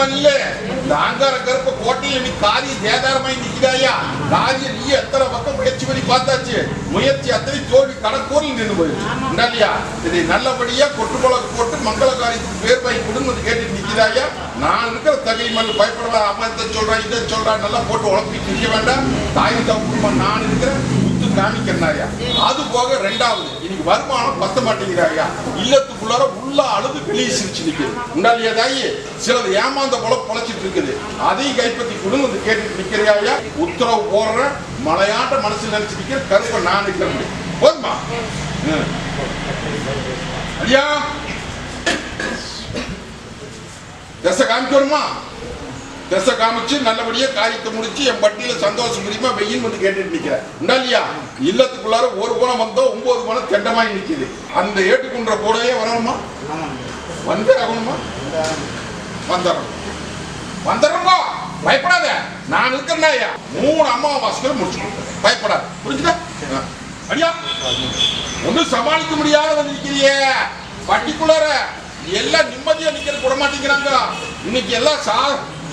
மண்ணிலே இந்த ஆங்கார கருப்பு கோட்டையில் நீ காரிய சேதாரமாய் எத்தனை பக்கம் முயற்சி பண்ணி பார்த்தாச்சு? முயற்சி அத்தனை தோல்வி கடக்கூரில் நின்று போயிடுச்சு. இல்லையா இதை நல்லபடியா கொட்டு மிளகு போட்டு மங்கள காரியத்துக்கு பேர் பாய் கொடுன்னு கேட்டு நிற்கிறாயா நான் இருக்கிற தகை மண் பயப்படலாம் அம்மா இதை சொல்றான் இதை சொல்றான் நல்லா போட்டு உழப்பிட்டு நிற்க வேண்டாம். தாய் தப்பு நான் இருக்கிறேன் காமிக்கிறாயா அது போக ரெண்டாவது இன்னைக்கு வருமானம் பத்த மாட்டேங்கிறாயா இல்லத்துக்குள்ளார உள்ள அழுது வெளியே சிரிச்சு நிக்குது. உண்டாலியா தாயி சிலது ஏமாந்த போல பொழைச்சிட்டு இருக்குது. அதையும் கைப்பற்றி கொடுங்க வந்து கேட்டுட்டு நிக்கிறியாயா உத்தரவு போடுற மலையாட்ட மனசு நினைச்சு நிற்கிற கருப்பை நான் நிற்கிறேன் போதுமா? ஐயா திசை காமிக்கணுமா திசை காமிச்சு நல்லபடியா காரியத்தை முடிச்சு என் பட்டியல சந்தோஷம் புரியுமா வெயில் வந்து கேட்டுட்டு நிக்கிறேன் இல்லையா இல்லத்துக்குள்ளார ஒரு குணம் வந்தோ ஒன்பது குணம் தெண்டமாய் நிக்குது. அந்த ஏட்டுக்குன்ற கூடவே வரணுமா? வந்து ஆகணுமா வந்துடுறோம் வந்துடுறோமா பயப்படாத. நான் இருக்கிறேன் ஐயா. மூணு அம்மா முடிச்சு முடிச்சுக்கணும். பயப்படாத. புரிஞ்சுதா? அடியா? ஒன்றும் சமாளிக்க முடியாத வந்திருக்கிறியே பட்டிக்குள்ளார எல்லாம் நிம்மதியா நிக்கிற விட மாட்டேங்கிறாங்க இன்னைக்கு எல்லாம் சா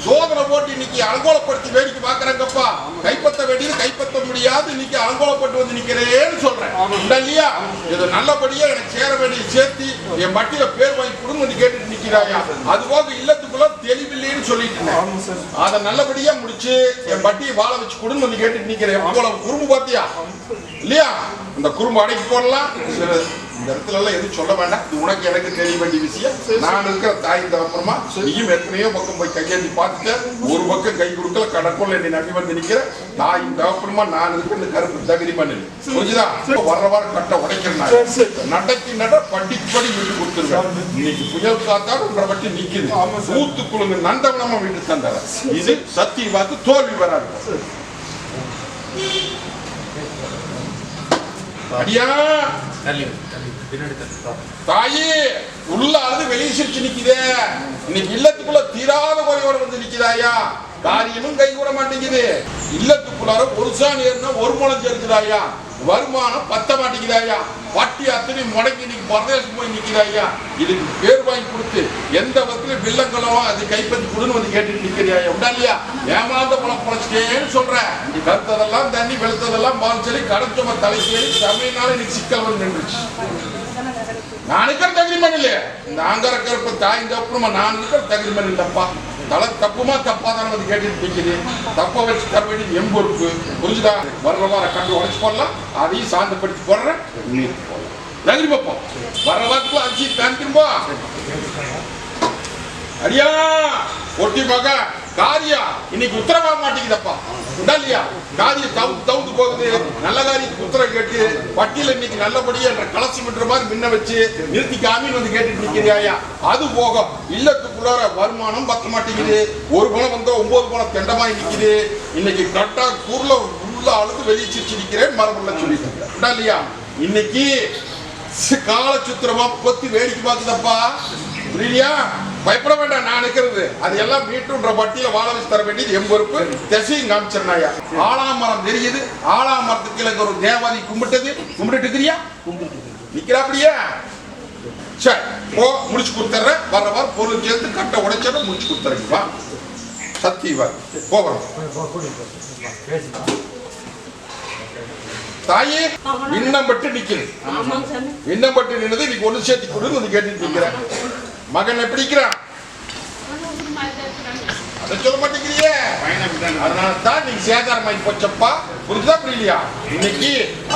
சோதனை போட்டு இன்னைக்கு அலங்கோலப்படுத்தி வேடிக்கை பாக்குறாங்கப்பா கைப்பற்ற வேண்டியது கைப்பற்ற முடியாது. இன்னைக்கு அலங்கோலப்பட்டு வந்து நிக்கிறேன்னு சொல்றேன். இல்லையா? இது நல்லபடியா எனக்கு சேர வேண்டிய சேர்த்து என் பட்டியல பேர் வாங்கி கொடுங்க வந்து கேட்டுட்டு நிக்கிறாயா? அது போக இல்லத்துக்குள்ள தெளிவில்லைன்னு சொல்லிட்டு இருந்தேன். அதை நல்லபடியா முடிச்சு என் பட்டியை வாழ வச்சு கொடுங்க வந்து கேட்டுட்டு நிக்கிறேன். அவ்வளவு குறும்பு பாத்தியா இல்லையா? இந்த குறும்பு அடக்கி போடலாம். இந்த இடத்துல எல்லாம் எதுவும் சொல்ல வேண்டாம். இது உனக்கு எனக்கு தெரிய வேண்டிய விஷயம். நான் இருக்கிற தாய் அப்புறமா நீயும் எத்தனையோ பக்கம் போய் கையேந்தி பார்த்துட்டு. ஒரு பக்கம் கை கொடுக்கல கடற்கொள்ள என்னை நம்பி வந்து நிக்கிற. தாய் அப்புறமா நான் இருக்கிற இந்த கருப்பு தகுதி பண்ணு புரிஞ்சுதா? வர்ற வாரம் கட்ட உடைக்கிறேன். நடக்கி நட படிக்கு படி வீட்டு கொடுத்துருவேன். இன்னைக்கு புயல் காத்தாலும் உங்களை பற்றி நிக்குது. ஊத்து குழுங்க நந்தவனமா வீட்டு தந்தார. இது சத்திய வாக்கு தோல்வி வராது. அடியா! தாயே உள்ள அழுது வெளியே சிரிச்சு நிக்குதே. இன்னைக்கு இல்லத்துக்குள்ள தீராத குறையோட வந்து நிக்குதாயா காரியமும் கை கூட மாட்டேங்குது. இல்லத்துக்குள்ளார ஒரு சாணி ஒரு முளம் சேர்க்குதாயா வருமானம் பத்த மாட்டேங்குதாயா வட்டி அத்தனை முடங்கி இன்னைக்கு பரதேசம் போய் நிக்கிறாயா இதுக்கு பேர் வாங்கி கொடுத்து எந்த விதத்துல வில்லங்களோ அது கைப்பற்றி கொடுன்னு வந்து கேட்டுட்டு நிக்கிறியா உண்டா இல்லையா? ஏமாந்த பணம் பொழைச்சிட்டேன்னு சொல்றேன் நீ கருத்ததெல்லாம் தண்ணி வெளுத்ததெல்லாம் பால் சொல்லி தலை சேரி தமிழ்நாடு இன்னைக்கு சிக்கல் வந்து நின்றுச்சு. நான் இருக்கிற தகுதிமன் இல்லையே இந்த ஆங்கர கருப்பு தாய் தப்புமா நான் இருக்கிற தகுதிமன் இல்லப்பா தலை தப்புமா தப்பா தான் வந்து கேட்டுட்டு நிற்குது தப்ப வச்சு தர வேண்டியது பொறுப்பு புரிஞ்சுதா? வர்ற வார கண்டு உடச்சு போடலாம். அதையும் சாந்தப்படுத்தி போடுறேன். நீ தகுதி பார்ப்போம் வர்ற வாரத்துக்குள்ள அரிசி காமிக்கிறோம்போ அடியா! ஒட்டி பார்க்க காரியா இன்னைக்கு உத்தரவாக மாட்டேங்குதப்பா இல்லையா? காரியம் தவுந்து தவுந்து போகுது. நல்ல காரியத்துக்கு உத்தரவு கேட்டு பட்டியல இன்னைக்கு நல்லபடியா என்ற கலசி விட்டுற மாதிரி முன்ன வச்சு நிறுத்தி காமின்னு வந்து கேட்டுட்டு நிக்கிறியாயா அது போக இல்லத்துக்குள்ளார வருமானம் பத்த மாட்டேங்குது. ஒரு குணம் வந்தா ஒன்பது குணம் தெண்டமாய் நிக்குது. இன்னைக்கு கரெக்டா கூர்ல உள்ள அழுது வெளியே சிரிச்சு மரபுள்ள சொல்லிட்டு இல்லையா? இன்னைக்கு கால சுத்திரமா பொத்தி வேடிக்கை பார்த்துதப்பா புரியலையா பயப்பட வேண்டாம் நான் இருக்கிறது. அது எல்லாம் மீட்டுன்ற பட்டியல வாழ வச்சு தர வேண்டியது என் பொறுப்பு. திசையும் காமிச்சிருந்தாயா ஆலாமரம் தெரியுது. ஆலாமரத்துக்கு கீழே ஒரு தேவாதி கும்பிட்டது. கும்பிட்டு இருக்கிறியா? நிக்கிறாப்படியா. சரி போ முடிச்சு கொடுத்துட்றேன். வர வர பொருள் சேர்த்து கட்டை உடைச்சிட முடிச்சு கொடுத்துறேன் வா. சத்தியவா போகிறோம் தாயே இன்னம் பட்டு சாமி. இன்னம் பட்டு நின்னது இன்னைக்கு ஒண்ணு சேர்த்து கொடுன்னு கேட்டுட்டு நிக்கிறேன் மகன் எப்படி இருக்கிறான் அதை சொல்ல மாட்டேங்கிறியே. அதனால தான் நீங்க சேதாரமாகி போச்சப்பா. புரிஞ்சுதா புரியலையா? இன்னைக்கு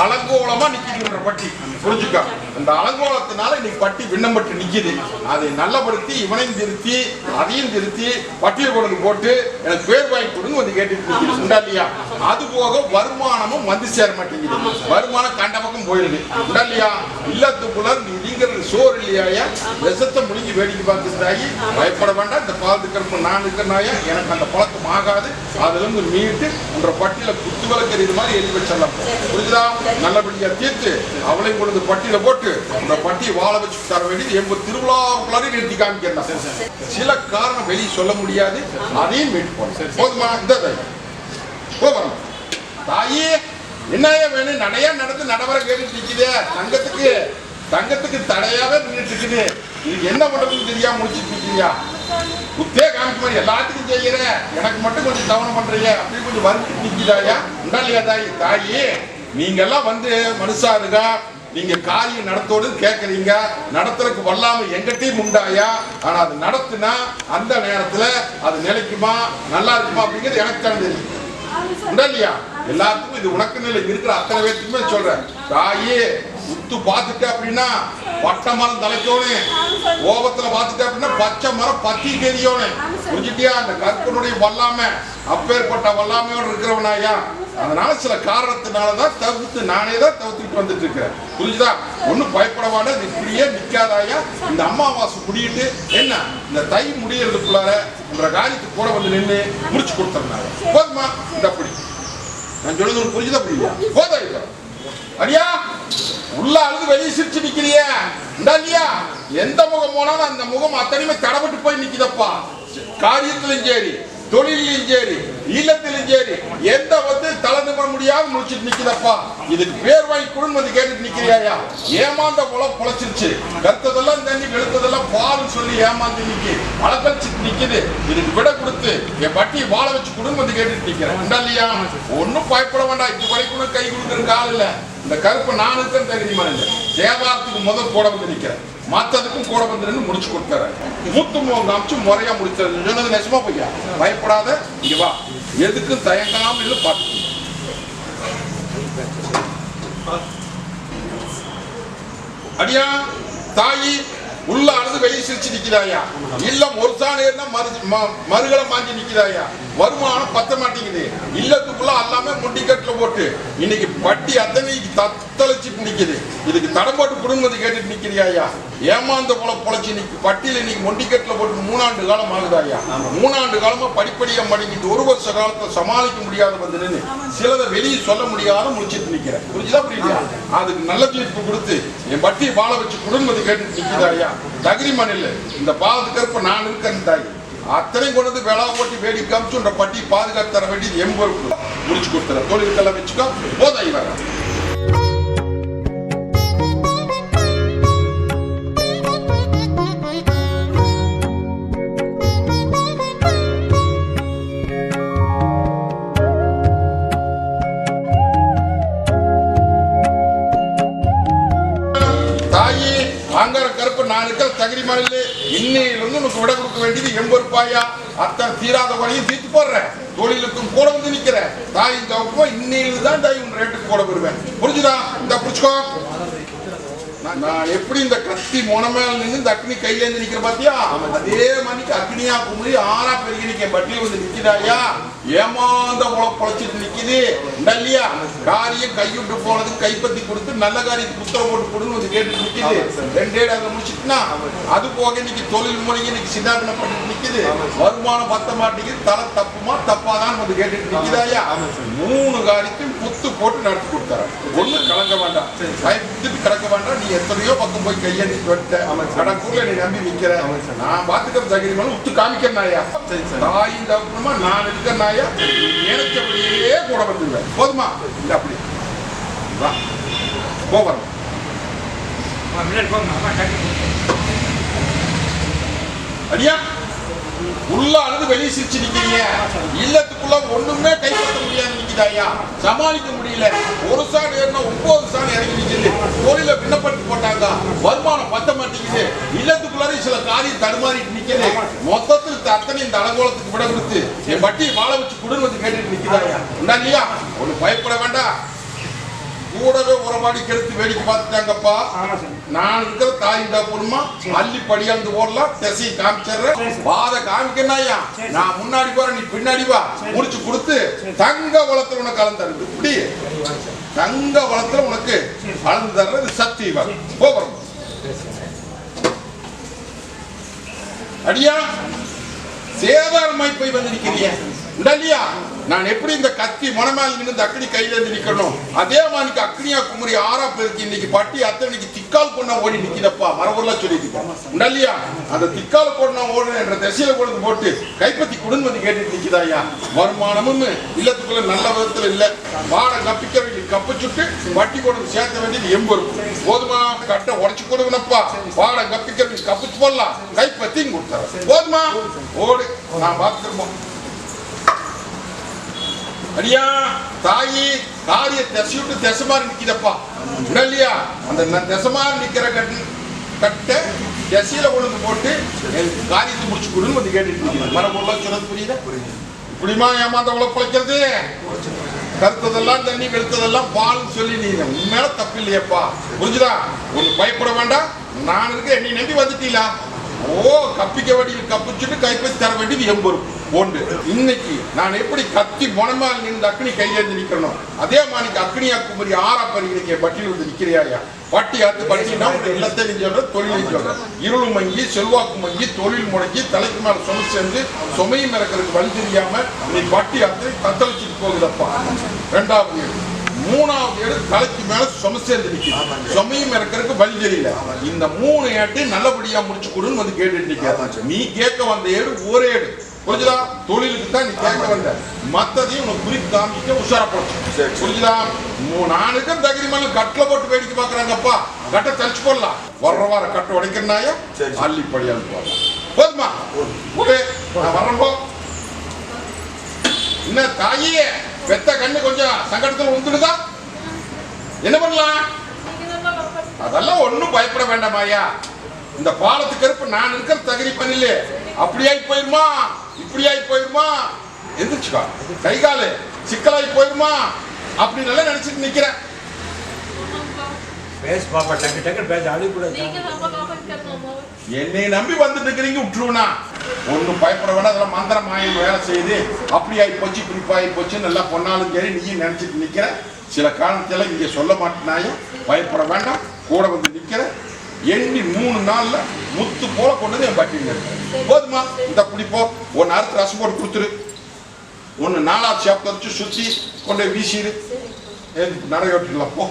அலங்கோலமா நிக்கின்ற பட்டி. புரிஞ்சுக்க? அந்த அலங்கோலத்தினால இன்னைக்கு பட்டி விண்ணப்பட்டு நிக்குது. அதை நல்லபடுத்தி இவனையும் திருத்தி அதையும் திருத்தி பட்டியல் கொண்டு போட்டு எனக்கு பேர் வாங்கி கொடுங்க வந்து கேட்டுட்டு உண்டா இல்லையா? அது போக வருமானமும் வந்து சேர மாட்டேங்குது. வருமானம் கண்ட பக்கம் போயிடுது. உண்டா இல்லையா? இல்லத்துக்குள்ள நீங்கிறது சோறு இல்லையாயா? விஷத்தை முழுங்கி வேடிக்கை பார்த்துட்டாயி பயப்பட வேண்டாம். இந்த பாலத்து நான் இருக்கிறனாயா எனக்கு அந்த பழக்கம் ஆகாது. அதுல இருந்து மீட்டு உன்ற பட்டியல குத்து விளக்கு இது மாதிரி எழுதி வச்சிடலாம். புரிஞ்சுதா? நல்லபடியா தீர்த்து அவளையும் கொண்டு பட்டியல போட்டு அந்த பட்டியை வாழ வச்சு தர வேண்டியது எங்க திருவிழாவுக்குள்ளாரே நிறுத்தி காமிக்கிறேன் சில காரணம் வெளியே சொல்ல முடியாது. அதையும் மீட்டு போறேன் போதுமா? இந்த. போகிறோம் தாயே என்னையா வேணும். நடையா நடந்து நடவர கேட்டு நிக்குதே. தங்கத்துக்கு தங்கத்துக்கு தடையாவே நின்றுட்டு இருக்குது. இது என்ன பண்றதுன்னு தெரியாம முடிச்சிட்டு இருக்கீங்க. குத்தே காமிக்க மாதிரி எல்லாத்துக்கும் செய்யற. எனக்கு மட்டும் கொஞ்சம் தவணை பண்றீங்க. அப்படி கொஞ்சம் வந்து நிக்குதாயா? உண்டாலியா தாயி? தாயி நீங்கெல்லாம் வந்து மனுஷாருங்க நீங்க காரியம் நடத்தோடு கேட்கறீங்க. நடத்துறதுக்கு வல்லாம எங்கிட்டையும் உண்டாயா? ஆனா அது நடத்துனா அந்த நேரத்துல அது நிலைக்குமா? நல்லா இருக்குமா? அப்படிங்கிறது எனக்கு தான் தெரியும். உண்டா இல்லையா? எல்லாத்துக்கும் இது உனக்கு நிலை இருக்கிற அத்தனை பேர்த்துக்குமே சொல்றேன். தாயே உத்து பார்த்துட்ட அப்படின்னா பட்டை மரம் தலைக்கணும் கோபத்துல பார்த்துட்ட அப்படின்னா பச்சை மரம் பத்தி தெரியணும் புரிஞ்சுட்டியா? அந்த கற்பனுடைய வல்லாம அப்பேற்பட்ட வல்லாமையோடு இருக்கிறவனாயா அதனால சில காரணத்தினாலதான் தவிர்த்து நானே தான் தவிர்த்துட்டு வந்துட்டு இருக்கிறேன் புரிஞ்சுதா? ஒன்றும் பயப்பட வேண்டாம். இப்படியே நிக்காதாயா? இந்த அம்மாவாசை முடியிட்டு என்ன? இந்த தை முடியறதுக்குள்ளார என்ற காரியத்துக்கு கூட வந்து நின்று முடிச்சு கொடுத்துருந்தாங்க போதுமா? இந்த அப்படி. நான் சொல்லுது புரிஞ்சுதா புரியலையா? போதா இப்போ அடியா? உள்ள அழுது வெளியே சிரிச்சு நிக்கிறியா. இந்தா இல்லையா எந்த முகம் போனாலும் அந்த முகம் அத்தனையுமே தடப்பட்டு போய் நிக்குதப்பா. காரியத்திலும் சரி தொழிலையும் சரி இல்லத்திலும் சரி எந்த வந்து தளர்ந்து பண்ண முடியாம முடிச்சுட்டு நிக்குதப்பா. இதுக்கு பேர் வாங்கி குடும்பம் வந்து கேட்டுட்டு நிக்கிறியா ஏமாந்த குளம் பொழைச்சிருச்சு. கத்ததெல்லாம் தண்ணி வெளுத்ததெல்லாம் பாருன்னு சொல்லி ஏமாந்து நிக்கி. அலக்கழிச்சிட்டு நிக்குது. இதுக்கு விட கொடுத்து என் பட்டியை வாழ வச்சு குடும்பம் வந்து கேட்டுட்டு நிக்கிறேன். இல்லையா ஒன்னும் பயப்பட வேண்டாம். இது வரைக்கும் கை கொடுக்குற கால இல்லை. இந்த கருப்பு நானுக்கும் தெரியுமா இல்லை தேவாரத்துக்கு முதல் கூட வந்து நிற்கிறேன் மத்ததுக்கும் கூட வந்து முடிச்சு கொடுத்துறேன். மூத்து மூணு காமிச்சு முறையா முடிச்சது சொன்னது நெசமா பையா பயப்படாத இங்க வா. எதுக்கும் தயங்காம இல்லை பார்த்து அடியா தாயி உள்ள அழுது வெளியே சிரிச்சு நிக்கிறாயா? இல்ல ஒரு சாணம் மறு ம- மறுகளை மாஞ்சி நிக்கிறாயா? வருமானம் பத்த மாட்டேங்குது. இல்லத்துக்குள்ள எல்லாமே முண்டிக்கட்டுல போட்டு இன்னைக்கு பட்டி அத்தனை தத்தளிச்சிட்டு நிக்குது இதுக்கு தடம் போட்டு குடும்பத்தை கேட்டுட்டு நிக்கிறியாயா ஏமாந்த போல பொழைச்சி நிக்கு பட்டியல இன்னைக்கு முண்டிக்கட்டுல போட்டு மூணாண்டு காலம் ஆகுதாயா மூணாண்டு காலமா படிப்படியா மடங்கிட்டு ஒரு வருஷ காலத்தை சமாளிக்க முடியாத வந்து நின்னு சிலதை வெளியே சொல்ல முடியாத முடிச்சிட்டு நிக்கிறேன். புரிஞ்சுதா புரியுதா? அதுக்கு நல்ல தீர்ப்பு கொடுத்து என் பட்டியை வாழ வச்சு குடும்பத்தை கேட்டுட்டு நிக்குதாயா தகுதி மண்ணில் இந்த பாவத்து கருப்ப நான் இருக்கேன் தாய். அத்தனை கொண்டு வந்து விழா போட்டி வேடி காமிச்சுன்ற பட்டி பாதுகாத்து தர வேண்டியது என் முடிச்சு கொடுத்துறேன் தொழிலுக்கெல்லாம் வச்சுக்கோ. போதாய் வர தாயி அங்கர கருப்பு நான் இருக்கிற தகுதி மணல் இன்னையிலிருந்து உனக்கு விட கொடுக்க வேண்டியது எண்பது ரூபாயா அத்தனை தீராத குறையும் தீர்த்து போடுறேன். தொழிலுக்கும் கூட வந்து நிக்கிறேன். தாயின் தவப்போ இன்னையில்தான் தான் தாய் உன் ரேட்டுக்கு கூட வருவேன். புரிஞ்சுதா? இந்த புடிச்சுக்கோ நான் எப்படி இந்த கத்தி முனை மேல நின்று இந்த அக்னி கையில இருந்து நிக்கிற பாத்தியா? அதே மாதிரி அக்னியா குமரி ஆறா பெருகி நிக்க பட்டியல் வந்து நிக்கிறாயா ஏமாந்த உழ பொழைச்சிட்டு நிக்குது. இல்லையா காரியம் கைவிட்டு போனது கைப்பத்தி கொடுத்து நல்ல காரியத்துக்கு உத்தரவு போட்டு கொடுன்னு வந்து கேட்டுட்டு நிக்குது. ரெண்டே அதை முடிச்சிட்டுனா அது போக இன்னைக்கு தொழில் முறைக்கு இன்னைக்கு சின்னாபினப்பட்டு நிக்குது. வருமானம் பத்த மாட்டேங்குது. தலை தப்புமா தப்பாதான் வந்து கேட்டுட்டு நிக்குதாயா மூணு காரியத்தையும் புத்து போட்டு நடத்தி கொடுத்தாரு. ஒண்ணு கலங்க வேண்டாம். பயந்துட்டு கிடக்க வேண்டாம். நீ எத்தனையோ பக்கம் போய் கையெழுத்து வந்துட்ட கடற்கூர்ல நீ நம்பி நிக்கிற. நான் பாத்துக்கிற மேல உத்து காமிக்கிறேன் நாயா தாயின் தகுமா நான் இருக்கிற நீ நினைச்சபடியே கூட வந்துடுவேன் போதுமா? இல்ல அப்படி. வா. போகிறோம் அடியா? உள்ள அழுது வெளியே சிரிச்சு நிக்கிறீங்க. இல்லத்துக்குள்ள ஒண்ணுமே கைப்பற்ற முடியாது நிக்கிதாயா சமாளிக்க முடியல. ஒரு சாடு ஏறினா ஒன்பது சாடு இறங்கி நிக்குது. தொழில விண்ணப்பட்டு போட்டாங்க. வருமானம் பத்த மாட்டேங்குது. இல்லத்துக்குள்ளார சில காரியம் தடுமாறிட்டு நிக்கிறது மொத்தத்தில் அத்தனை இந்த அலங்கோலத்துக்கு விட கொடுத்து என் பட்டி வாழ வச்சு குடுன்னு வந்து கேட்டுட்டு நிக்கிறாயா உண்டா இல்லையா? ஒண்ணு பயப்பட வேண்டாம். கூடவே உரமாடி கெடுத்து வேடிக்கை பார்த்துட்டாங்கப்பா. நான் இருக்கிற தாய் தப்புமா அள்ளி படியாந்து ஓடலாம் திசையை காமிச்சிடுறேன். வாத காமிக்கணாயா நான் முன்னாடி போறேன் நீ பின்னாடி வா. முடிச்சு கொடுத்து தங்க வளத்துல உனக்கு கலந்து இப்படி. தங்க வளத்துல உனக்கு கலந்து தர்றது சத்தியம் போகிறோம் அடியா சேதாரமாய் போய் வந்து நிக்கிறீங்க இல்லையா நான் எப்படி இந்த கத்தி மனமேல் நின்று அக்கடி கையில இருந்து நிக்கணும்? அதே மாதிரி அக்னியா குமரி ஆறா பேருக்கு இன்னைக்கு பட்டி அத்தனைக்கு திக்கால் கொண்டா ஓடி நிக்கிறப்பா மரபுள்ள சொல்லிட்டு இல்லையா அந்த திக்கால் கொண்டா ஓடு என்ற திசையில கொண்டு போட்டு கைப்பத்தி குடும்பம் வந்து கேட்டு நிக்கிறாயா வருமானமும் இல்லத்துக்குள்ள நல்ல விதத்துல இல்ல. வாட கப்பிக்க வேண்டிய கப்பு சுட்டு வட்டி கொண்டு சேர்த்த வேண்டியது எம்பரும் போதுமா? கட்ட உடச்சு கொடுக்கணப்பா வாட கப்பிக்க வேண்டிய கப்பு போடலாம். கைப்பத்தியும் கொடுத்தாரு போதுமா? ஓடு. நான் பார்த்துருப்போம் அடியா தாயி தாரிய தசையுட்டு விட்டு திசை மாதிரி நிக்குதப்பா. இல்லையா? அந்த ந- திசை மாதிரி நிக்கிற கட்டு கட்டை தசையில கொண்டு போட்டு எனக்கு காரியத்தை முடிச்சு கொடுன்னு வந்து கேட்டுட்டு நிக்குது மரபுள்ள சொன்னது புரியுதா? இப்படிமா ஏமாந்தவளை பிழைக்கிறது? கருத்ததெல்லாம் தண்ணி வெளுத்ததெல்லாம் பால் சொல்லி நீ உண்மையில தப்பு இல்லையப்பா. புரிஞ்சுதா? உனக்கு பயப்பட வேண்டாம். நான் இருக்க என்னை நம்பி வந்துட்டீங்களா? ஓ கப்பிக்க வேண்டியது கப்பிச்சுட்டு கைப்பற்றி தர வேண்டியது இருக்கும் ஒன்று இன்னைக்கு நான் எப்படி கத்தி மொனமால் நின்று அக்னி கையேந்து நிற்கிறனோ அதே மாதிரி அக்னியா குமரி ஆறா பரிகணிக்க பட்டியல் வந்து நிக்கிறியாயா பட்டி ஆத்து பட்டினா உங்க நீ சொல்ற தொழில் சொல்ற. இருள் மங்கி செல்வாக்கு மங்கி தொழில் முடங்கி தலைக்கு மேல சுமை சேர்ந்து சுமையும் இறக்கிறதுக்கு வழி தெரியாம நீ பட்டி ஆத்து தத்தளிச்சுட்டு போகுதப்பா. ரெண்டாவது ஏடு. மூணாவது ஏடு தலைக்கு மேல சுமை சேர்ந்து நிற்கும் சுமையும் இறக்கிறதுக்கு வழி தெரியல. இந்த மூணு ஏட்டையும் நல்லபடியா முடிச்சு கொடுன்னு வந்து கேட்டு நிக்க நீ கேட்க வந்த ஏடு ஒரு ஏடு. புரிஞ்சுதா? தொழிலுக்கு தான் நீ கேட்க வந்த. மத்ததையும் உனக்கு குறிப்பு காமிக்க உஷாரப்படும் புரிஞ்சுதா? மூ- நானுக்கும் தகுதி மேல கட்டில போட்டு வேடிக்கை பாக்குறாங்கப்பா கட்டை தரிச்சு போடலாம். வர்ற வார கட்டை உடைக்கிறனாயா. அள்ளி படியால் போடலாம். போதுமா? போடு நான் வரேன் போ. என்ன தாயே பெத்த கண்ணு கொஞ்சம் சங்கடத்துல வந்துடுதா என்ன பண்ணலாம்? அதெல்லாம் ஒண்ணும் பயப்பட வேண்டாமாயா இந்த பாலத்துக்கு கருப்பு நான் இருக்கிற தகுதி பண்ணில அப்படியாய் போயிருமா? இப்படியாய் போயிருமா? எந்திரிச்சுக்கா. கை காலு. சிக்கலாய் போயிருமா? அப்படின்னு எல்லாம் நினைச்சிட்டு நிக்கிறேன் பேச பாப்பா டக்கு டக்கு பேச. என்னை நம்பி வந்துட்டு இருக்கிறீங்க விட்டுருவனா ஒன்றும் பயப்பட வேணாம் அதெல்லாம் மந்திர மாயம் வேலை செய்யுது. அப்படி ஆகி போச்சு இப்படி நல்லா பொண்ணாலும் சரி நீயும் நினைச்சிட்டு நிக்கிற. சில காரணத்தில் இங்கே சொல்ல மாட்டேனாயும் பயப்பட வேண்டாம். கூட வந்து நிற்கிற எண்ணி மூணு நாள்ல முத்து போல கொண்டு வந்து என் பட்டியல் இருக்கு போதுமா? இந்த பிடிப்போ ஒன்னு அறுத்து ரசம் போட்டு கொடுத்துரு. ஒன்னு நாலாவது ஷாப் வச்சு சுத்தி கொண்டு போய் வீசிடு நிறைய ஓட்டிடலாம் போ.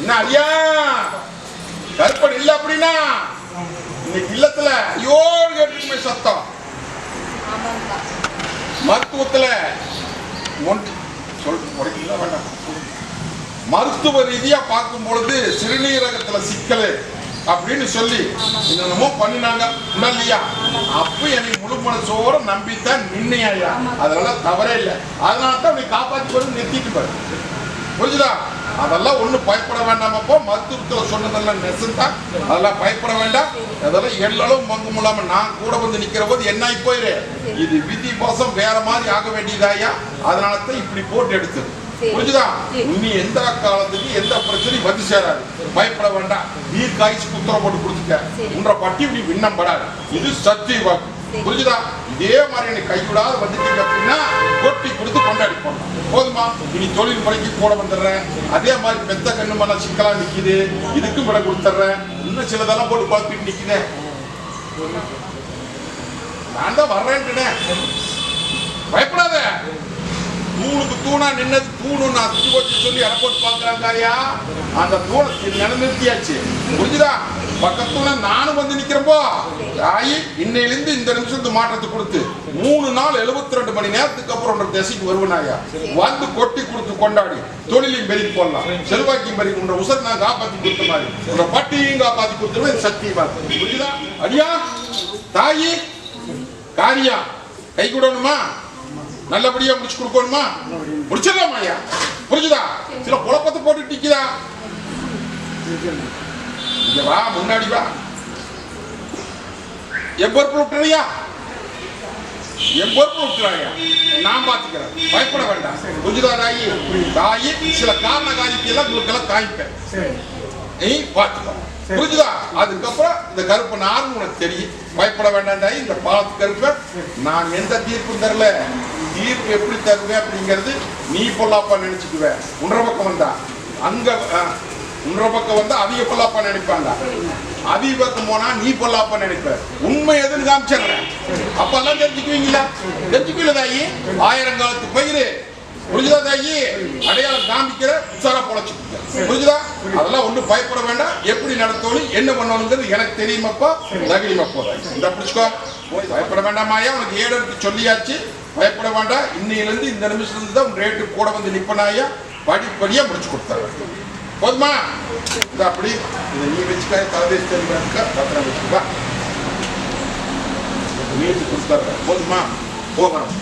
என்ன ஐயா கருப்பன் இல்ல அப்படின்னா? இன்னைக்கு இல்லத்துல ஐயோ கேட்டுக்குமே சத்தம். மருத்துவத்துல ஒன்று சொல் உடைக்கலாம் வேண்டாம். மருத்துவ ரீதியா பார்க்கும் பொழுது சிறுநீரகத்துல சிக்கல் அப்படின்னு சொல்லி என்னென்னமோ பண்ணினாங்க. இல்லையா? அப்ப எனக்கு முழு மனசோட நம்பித்தான் நின்னையா அதெல்லாம் தவறே இல்லை. அதனால தான் நீ காப்பாற்றி போய் நிறுத்திட்டு பாரு புரிஞ்சுதா? அதெல்லாம் ஒன்றும் பயப்பட வேண்டாமப்போ மருத்துவத்துல சொன்னதெல்லாம் நெசந்தான் அதெல்லாம் பயப்பட வேண்டாம். அதெல்லாம் எல்லளவும் மங்கும் இல்லாமல் நான் கூட வந்து நிக்கிற போது என்ன ஆகி போயிரு? இது விதி பாசம் வேற மாதிரி ஆக வேண்டியதாயா அதனால தான் இப்படி போட்டு எடுத்தது. புரிஞ்சுதா. இனி எந்த காலத்துக்கு எந்த பிரச்சனையும் வந்து சேராது. பயப்பட வேண்டாம். நீர் காய்ச்சி குத்திர போட்டு கொடுத்துட்ட சரி. உன்ற பட்டி இப்படி விண்ணம் படாது. இது சத்திய வாக்கு. புரிஞ்சுதா? இதே மாதிரி என்னை கைவிடாத வந்துட்டீங்க அப்படின்னா கொட்டி கொடுத்து கொண்டாடி போடலாம் போதுமா? இனி தொழில் முறைக்கு கூட வந்துடுறேன். அதே மாதிரி பெத்த கண்ணு மேல சிக்கலா நிக்குது. இதுக்கும் விட கொடுத்துட்றேன். இன்னும் சிலதெல்லாம் போட்டு குழப்பிட்டு நிக்கிறேன். நான் தான் வர்றேன்ட்டுனே பயப்படாத. தூணுக்கு தூணா நின்னது தூணு நான் அத்தி வச்சு சொல்லி இறப்போட்டு பாக்குறாங்க ஐயா அந்த தூணை நிலநிறுத்தியாச்சு புரிஞ்சுதா? பக்கத்துல நானும் வந்து நிக்கிறப்போ தாயி இன்னையிலிருந்து இந்த நிமிஷத்து மாற்றத்தை கொடுத்து மூணு நாள் 72 ரெண்டு மணி நேரத்துக்கு அப்புறம் திசைக்கு வருவனாயா? வந்து கொட்டி கொடுத்து கொண்டாடி தொழிலையும் பெருக்கி போடலாம். செல்வாக்கியும் பெருக்கி உன்ற உசர் நான் காப்பாத்தி கொடுத்த மாதிரி. உன்ற பட்டியையும் காப்பாத்தி கொடுத்துருவேன் சக்தி பார்த்து. புரியுதா அடியா? தாயி? காரியா? கை கூடணுமா? நல்லபடியா முடிச்சு கொடுக்கணுமா? முடிச்சிடலாமா ஐயா. புரிஞ்சுதா? சில குழப்பத்தை போட்டு நிக்குதா? இங்க வா முன்னாடி வா. என் பொறுப்பு விட்டுறியா? என் பொறுப்பு விட்டுறாயா? நான் பாத்துக்கிறேன். பயப்பட வேண்டாம். புரிஞ்சுதா தாயி? தாயி சில காரண காரியத்தையெல்லாம் உங்களுக்கெல்லாம் காமிப்பேன். சரி நீ பார்த்துக்கோ புரிஞ்சுதா? அதுக்கப்புறம் இந்த கருப்பு நார்னு உனக்கு தெரியும். பயப்பட வேண்டாம் தாய். இந்த பாலத்து கருப்பை நான் எந்த தீர்ப்பும் தரல. தீர்ப்பு எப்படி தருவேன் அப்படிங்கிறது நீ பொல்லாப்பா நினைச்சுக்குவேன் உன்ற பக்கம் வந்தா. அங்க ஆ, உன்ற பக்கம் வந்தா அவிய பொல்லாப்பா நினைப்பாங்க. அதிக பக்கம் போனா நீ பொல்லாப்பா நினைப்ப. உண்மை எதுன்னு காமிச்சிடுறேன். அப்பெல்லாம் தெரிஞ்சுக்குவீங்களா? தெரிஞ்சுக்கல தாயி? ஆயிரம் காலத்து பயிர். புரிஞ்சுதா தாயி? அடையாளம் காமிக்கிற உஷாரா பொழைச்சுக்கிட்ட புரிஞ்சுதா? அதெல்லாம் ஒன்றும் பயப்பட வேண்டாம். எப்படி நடத்தணும் என்ன பண்ணணுங்கிறது எனக்கு தெரியுமாப்பா தகுதிமப்பா இந்த பிடிச்சுக்கோ. போய் பயப்பட வேண்டாமாயா உனக்கு ஏடு எடுத்து சொல்லியாச்சு. பயப்பட வேண்டாம். இன்னையிலிருந்து இந்த நிமிஷத்துல இருந்து தான் ரேட்டு கூட வந்து நிப்பனாயா படிப்படியா முடிச்சு கொடுத்தாரு போதுமா? இந்த அப்படி இதை நீ வச்சுக்க தலைதேசி தெரிவிக்க பத்திரம் வச்சுக்கா நீட்டு கொடுத்தாரு போதுமா? போகணும்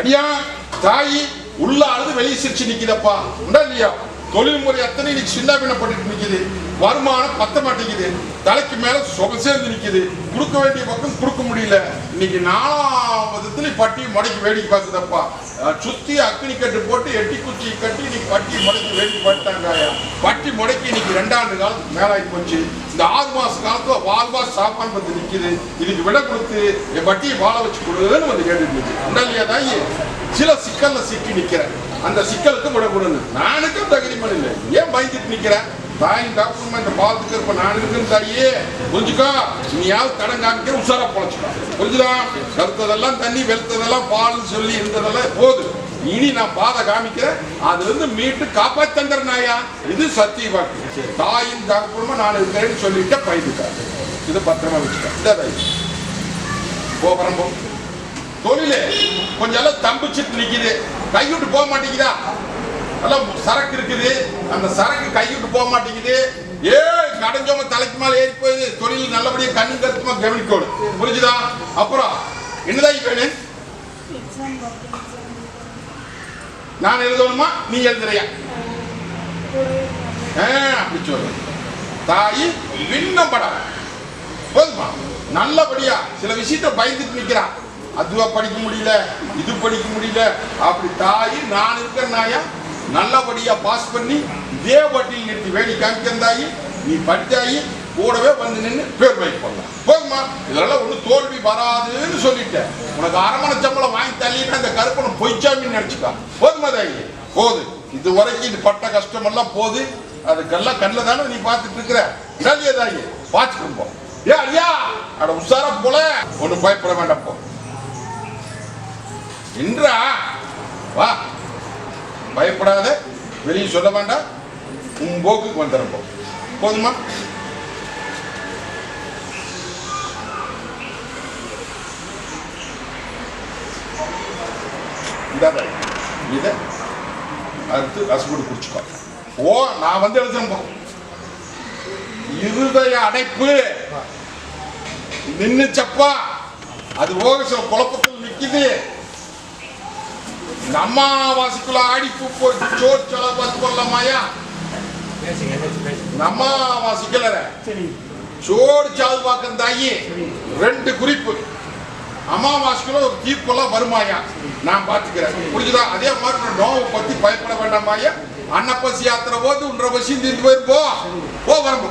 அடியா தாய் உள்ள அழுது வெளியே சிரிச்சு நிக்குதப்பா. உண்டா இல்லையா? தொழில் முறை அத்தனை இன்னைக்கு சின்ன பின்னப்பட்டு நிக்குது. வருமானம் பத்த மாட்டேங்குது. தலைக்கு மேல சொக சேர்ந்து நிக்குது. கொடுக்க வேண்டிய பக்கம் கொடுக்க முடியல. இன்னைக்கு நாலாம் விதத்துல பட்டி முடக்கி வேடிக்கை பார்க்குதப்பா. சுத்தி அக்னி கட்டு போட்டு எட்டி குச்சி கட்டி இன்னைக்கு பட்டி முடக்கி வேடிக்கை பார்த்தாங்க பட்டி முடக்கி இன்னைக்கு ரெண்டாண்டு காலத்துக்கு மேலாகி போச்சு. இந்த ஆறு மாச காலத்துல வாழ்வா சாப்பாடு வந்து நிற்குது இதுக்கு விட கொடுத்து என் பட்டியை வாழ வச்சு கொடுன்னு வந்து கேட்டுட்டு இருக்கு. தான் சில சிக்கல்ல சிக்கி நிக்கிறேன். அந்த சிக்கலுக்கு விட கொடுன்னு. நானுக்கும் தகுதி பண்ணல ஏன் பயந்துட்டு நிக்கிறேன்? தாயின் டாக்டர் இந்த பாலத்துக்கு இருப்ப நான் இருக்குன்னு தாயே புரிஞ்சுக்கோ? நீயாவது தடம் காமிக்க உஷாரா பொழைச்சுக்கோ. புரிஞ்சுதா? கருத்ததெல்லாம் தண்ணி வெளுத்ததெல்லாம் பால் சொல்லி இருந்ததெல்லாம் போதும். இனி நான் பாதை காமிக்கிறேன். அதுல இருந்து மீட்டு காப்பாத்தங்கிற நாயா? இது சத்திய வாக்கு. தாயின் டாக்டருமா நான் இருக்கிறேன்னு சொல்லிட்டு பயந்துட்டாரு இது பத்திரமா வச்சுட்டேன் இந்த தாய் போகிறோம் போ. கொஞ்சம் எல்லாம் தம்பிச்சிட்டு நிக்குது. கைவிட்டு போக மாட்டேங்குதா? சரக்கு இருக்குது. அந்த சரக்கு கைவிட்டு போக மாட்டேங்குது. ஏ கடைஞ்சவங்க தலைக்கு மேலே ஏறி போய் தொழில் நல்லபடியாக கண்ணு கருத்துமா கவனிக்கணும் புரிஞ்சுதா? அப்புறம் என்னதான் வேணும் நான் எழுதணுமா? நீ எழுதுறியா? ஆ, அப்படி சொல்லு. தாய் விண்ணப்படம் போதுமா? நல்லபடியா சில விஷயத்த பயந்துட்டு நிக்கிறான் அதுவா படிக்க முடியல இது படிக்க முடியல. அப்படி தாய் நான் இருக்கிற நாயா? நல்லபடியா பாஸ் பண்ணி இதே வட்டியில் நிறுத்தி வேடி காமிக்கிறதாய் நீ படித்தாயி கூடவே வந்து நின்று பேர் வைக்க பண்ணலாம் போதுமா இதெல்லாம் ஒன்றும் தோல்வி வராதுன்னு சொல்லிட்டேன். உனக்கு அரமணை சம்பளம் வாங்கி தள்ளிட்டு அந்த கருப்பனை பொய்ச்சாமின்னு நினைச்சுக்கா. போதுமா தாயி? போது. இது வரைக்கும் இது பட்ட கஷ்டமெல்லாம் போது. அதுக்கெல்லாம் கண்ணில் தானே நீ பார்த்துட்டு இருக்கிற. இல்லையா தாயி. பார்த்துட்டு ஏ ஐயா அட உஷாரா போல. ஒன்றும் பயப்பட வேண்டாம் போ. என்றா வா. பயப்படாத வெளியே சொல்ல வேண்டாம். உன் போக்குக்கு வந்துடும் போதுமா? இந்தா இதை அடுத்து ரசகுடி குடிச்சுக்கோ. ஓ நான் வந்து எழுதுறேன் இருதய அடைப்பு. நின்னுச்சப்பா. அது ஓக சில குழப்பத்தில் நிக்குது. இந்த அம்மாவாசைக்குள்ள ஆடிப்பு போய் சோறு சொல்ல பார்த்து கொள்ளமாயா பேசுங்க என்னாச்சு பேசுங்க இந்த அம்மாவாசைக்குள்ள சரி. சோறு சாது பார்க்க தாயி ரெண்டு குறிப்பு. அமாவாசைக்குள்ள ஒரு தீர்ப்பெல்லாம் வருமாயா நான் பார்த்துக்கிறேன். புரிஞ்சுதா? அதே மாதிரி நோவை பத்தி பயப்பட வேண்டாமாயா அன்னப்பசி யாத்திரை போது உன்ற பசி தீர்ந்து போயிருப்போ போ வரம்போ.